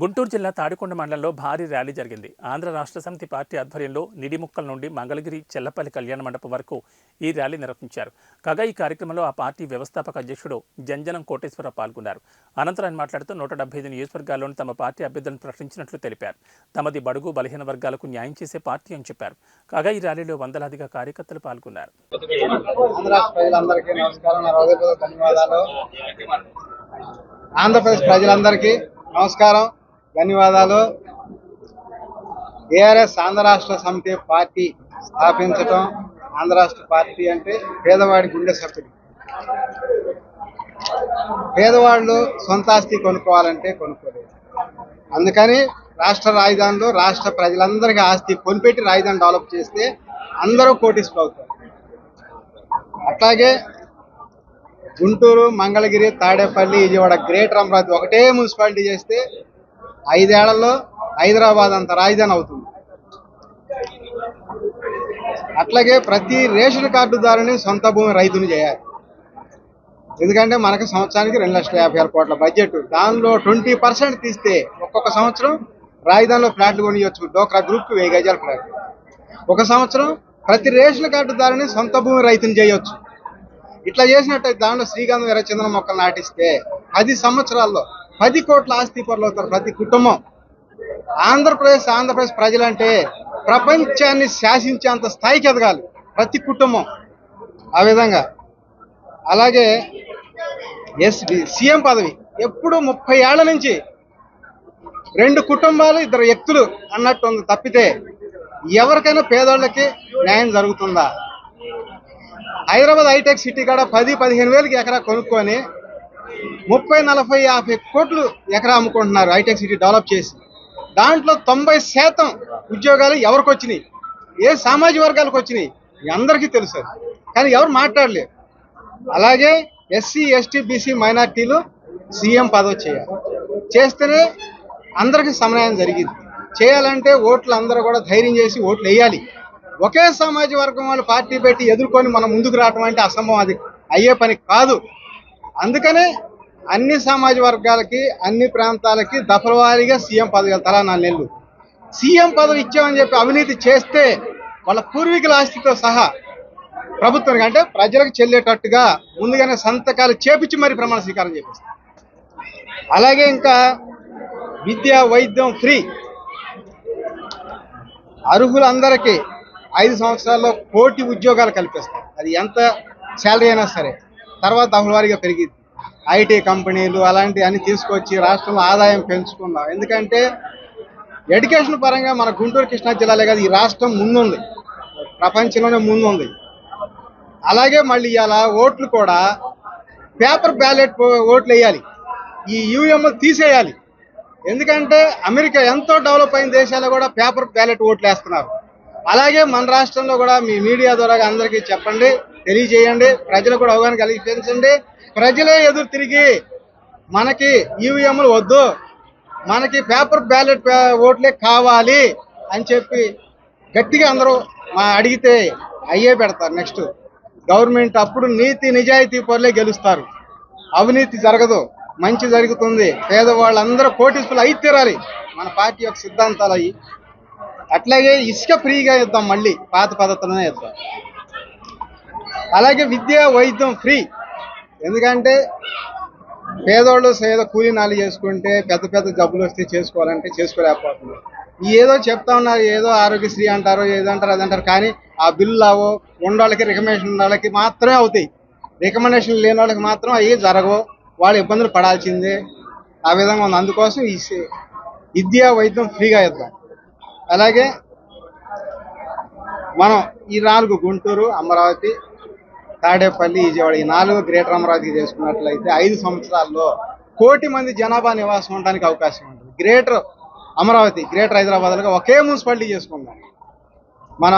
గుంటూరు జిల్లా తాడికొండ మండలంలో భారీ ర్యాలీ జరిగింది. ఆంధ్ర రాష్ట్ర సమితి పార్టీ ఆధ్వర్యంలో నిడిముక్కల నుండి మంగళగిరి చెల్లపల్లి కళ్యాణ మండపం వరకు ఈ ర్యాలీ నిర్వహించారు. కాగా ఈ కార్యక్రమంలో ఆ పార్టీ వ్యవస్థాపక అధ్యక్షుడు జంజనం కోటేశ్వరరావు పాల్గొన్నారు. అనంతరం ఆయన మాట్లాడుతూ నూట డెబ్బై ఐదు నియోజకవర్గాల్లోని తమ పార్టీ అభ్యర్థులను ప్రకటించినట్లు తెలిపారు. తమది బడుగు బలహీన వర్గాలకు న్యాయం చేసే పార్టీ అని చెప్పారు. కాగా ఈ ర్యాలీలో వందలాదిగా కార్యకర్తలు పాల్గొన్నారు. ఆంధ్రప్రదేశ్ ప్రజలందరికీ నమస్కారం. ధన్యవాదాలు. ఏఆర్ఎస్ ఆంధ్ర రాష్ట్ర సమితి పార్టీ స్థాపించటం ఆంధ్ర రాష్ట్ర పార్టీ అంటే పేదవాడి గుండె సభ్యుడు పేదవాళ్ళు సొంత ఆస్తి కొనుక్కోవాలంటే కొనుక్కోలేదు. అందుకని రాష్ట్ర రాజధానిలో రాష్ట్ర ప్రజలందరికీ ఆస్తి కొనిపెట్టి రాజధాని డెవలప్ చేస్తే అందరూ కోటీసులు అవుతారు. అట్లాగే గుంటూరు మంగళగిరి తాడేపల్లి విజయవాడ గ్రేటర్ అమరావతి ఒకటే మున్సిపాలిటీ చేస్తే ఐదేళ్ళలో హైదరాబాద్ అంత రాజధాని అవుతుంది. అట్లాగే ప్రతి రేషన్ కార్డుదారుని సొంత భూమి రైతుని చేయాలి. ఎందుకంటే మనకు సంవత్సరానికి రెండు లక్షల యాభై ఆరు కోట్ల బడ్జెట్. దానిలో ట్వంటీ పర్సెంట్ తీస్తే ఒక్కొక్క సంవత్సరం రాజధానిలో ఫ్లాట్లు కొనియొచ్చు. డోక్రా గ్రూప్కి వెయ్యి గజాల ఫ్లాట్. ఒక సంవత్సరం ప్రతి రేషన్ కార్డుదారుని సొంత భూమి రైతుని చేయొచ్చు. ఇట్లా చేసినట్టయితే దాంట్లో శ్రీగంధం ఎర్రచందనం మొక్కలు నాటిస్తే పది సంవత్సరాల్లో పది కోట్ల ఆస్తి పరులు అవుతారు ప్రతి కుటుంబం. ఆంధ్రప్రదేశ్ ఆంధ్రప్రదేశ్ ప్రజలంటే ప్రపంచాన్ని శాసించేంత స్థాయికి ఎదగాలి ప్రతి కుటుంబం. ఆ విధంగా. అలాగే ఎస్ సీఎం పదవి. ఎప్పుడు ముప్పై ఏళ్ళ నుంచి రెండు కుటుంబాలు ఇద్దరు వ్యక్తులు అన్నట్టు ఉంది తప్పితే ఎవరికైనా పేదోళ్ళకి న్యాయం జరుగుతుందా? హైదరాబాద్ హైటెక్ సిటీ కాడ పది పదిహేను వేలకి ఎకరా కొనుక్కొని ముప్పై నలభై యాభై కోట్లు ఎకరా అమ్ముకుంటున్నారు హైటెక్ సిటీ డెవలప్ చేసి. దాంట్లో తొంభై శాతం ఉద్యోగాలు ఎవరికి వచ్చినాయి? ఏ సామాజిక వర్గాలకు వచ్చినాయి? అందరికీ తెలుసు. కానీ ఎవరు మాట్లాడలేరు. అలాగే ఎస్సీ ఎస్టీ బీసీ మైనార్టీలు సీఎం పదవి చేయాలి. చేస్తేనే అందరికీ సమన్వయం జరిగింది. చేయాలంటే ఓట్లు అందరూ కూడా ధైర్యం చేసి ఓట్లు వేయాలి. ఒకే సమాజ వర్గం వాళ్ళు పార్టీ పెట్టి ఎదుర్కొని మనం ముందుకు రావటం అంటే అసంభవం. అది అయ్యే పని కాదు. అందుకనే అన్ని సమాజ వర్గాలకి అన్ని ప్రాంతాలకి దఫలవారీగా సీఎం పదవి తలా నాలుగు సీఎం పదవి ఇచ్చామని చెప్పి అవినీతి చేస్తే వాళ్ళ పూర్వీకుల ఆస్తితో సహా ప్రభుత్వానికి అంటే ప్రజలకు చెల్లేటట్టుగా ముందుగానే సంతకాలు చేపించి మరి ప్రమాణ స్వీకారం చేపిస్తారు. అలాగే ఇంకా విద్య వైద్యం ఫ్రీ. అర్హులందరికీ ఐదు సంవత్సరాల్లో కోటి ఉద్యోగాలు కల్పిస్తారు. అది ఎంత శాలరీ అయినా సరే. తర్వాత దఫలవారీగా పెరిగింది ఐటీ కంపెనీలు అలాంటి అన్ని తీసుకొచ్చి రాష్ట్రంలో ఆదాయం పెంచుకున్నాం. ఎందుకంటే ఎడ్యుకేషన్ పరంగా మన గుంటూరు కృష్ణా జిల్లాలే కాదు ఈ రాష్ట్రం ముందుంది. ప్రపంచంలోనే ముందుంది. అలాగే మళ్ళీ ఇవాళ ఓట్లు కూడా పేపర్ బ్యాలెట్ ఓట్లు వేయాలి. ఈ యూఎంలు తీసేయాలి. ఎందుకంటే అమెరికా ఎంతో డెవలప్ అయిన దేశాల్లో కూడా పేపర్ బ్యాలెట్ ఓట్లు వేస్తున్నారు. అలాగే మన రాష్ట్రంలో కూడా మీ మీడియా ద్వారా అందరికీ చెప్పండి తెలియజేయండి ప్రజలు కూడా అవగాహన కలిగించండి. ప్రజలే ఎదురు తిరిగి మనకి ఈవీఎంలు వద్దు మనకి పేపర్ బ్యాలెట్ ఓట్లే కావాలి అని చెప్పి గట్టిగా అందరూ మా అడిగితే అయ్యే పెడతారు. నెక్స్ట్ గవర్నమెంట్ అప్పుడు నీతి నిజాయితీ పరులే గెలుస్తారు. అవినీతి జరగదు మంచి జరుగుతుంది. పేదవాళ్ళందరూ కోటీసులు అయి తీరాలి. మన పార్టీ యొక్క సిద్ధాంతాలు అయ్యి అట్లాగే ఇసుక ఫ్రీగా ఇద్దాం మళ్ళీ పాత పద్ధతిలోనే ఇద్దాం. అలాగే విద్య వైద్యం ఫ్రీ. ఎందుకంటే పేదోళ్ళు ఏదో కూలీ నాలు చేసుకుంటే పెద్ద పెద్ద జబ్బులు వస్తే చేసుకోవాలంటే చేసుకోలేకపోతున్నారు. ఏదో చెప్తా ఉన్నారు ఏదో ఆరోగ్యశ్రీ అంటారు ఏదో అంటారు అది అంటారు కానీ ఆ బిల్లు అవో ఉన్నోళ్ళకి రికమెండేషన్ ఉన్న వాళ్ళకి మాత్రమే అవుతాయి. రికమెండేషన్ లేని వాళ్ళకి మాత్రం అవి జరగవు. వాళ్ళు ఇబ్బందులు పడాల్సిందే. ఆ విధంగా ఉంది. అందుకోసం ఈ విద్యా విద్య వైద్యం ఫ్రీగా ఇద్దాం. అలాగే మనం ఈ నాలుగు గుంటూరు అమరావతి తాడేపల్లి విజయవాడ ఈ నాలుగు గ్రేటర్ అమరావతికి చేసుకున్నట్లయితే ఐదు సంవత్సరాల్లో కోటి మంది జనాభా నివాసం ఉండడానికి అవకాశం ఉంటుంది. గ్రేటర్ అమరావతి గ్రేటర్ హైదరాబాద్లో ఒకే మున్సిపాలిటీ చేసుకుందాం.